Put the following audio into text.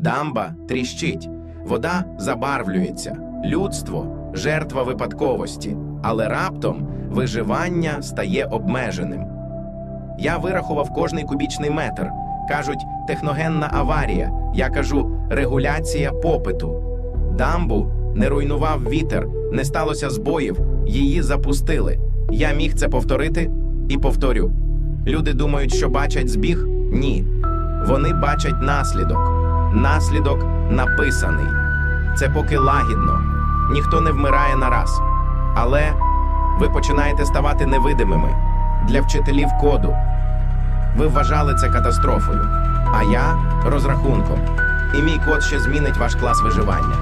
Дамба тріщить, вода забарвлюється, людство жертва випадковості, але раптом виживання стає обмеженим. Я вирахував кожний кубічний метр. Кажуть, техногенна аварія. Я кажу, регуляція попиту. Дамбу не руйнував вітер, не сталося збоїв, її запустили. Я міг це повторити і повторю. Люди думають, що бачать збіг? Ні. Вони бачать наслідок. Наслідок написаний. Це поки лагідно. Ніхто не вмирає нараз. Але ви починаєте ставати невидимими для вчителів коду. Ви вважали це катастрофою, а я розрахунком. І мій код ще змінить ваш клас виживання.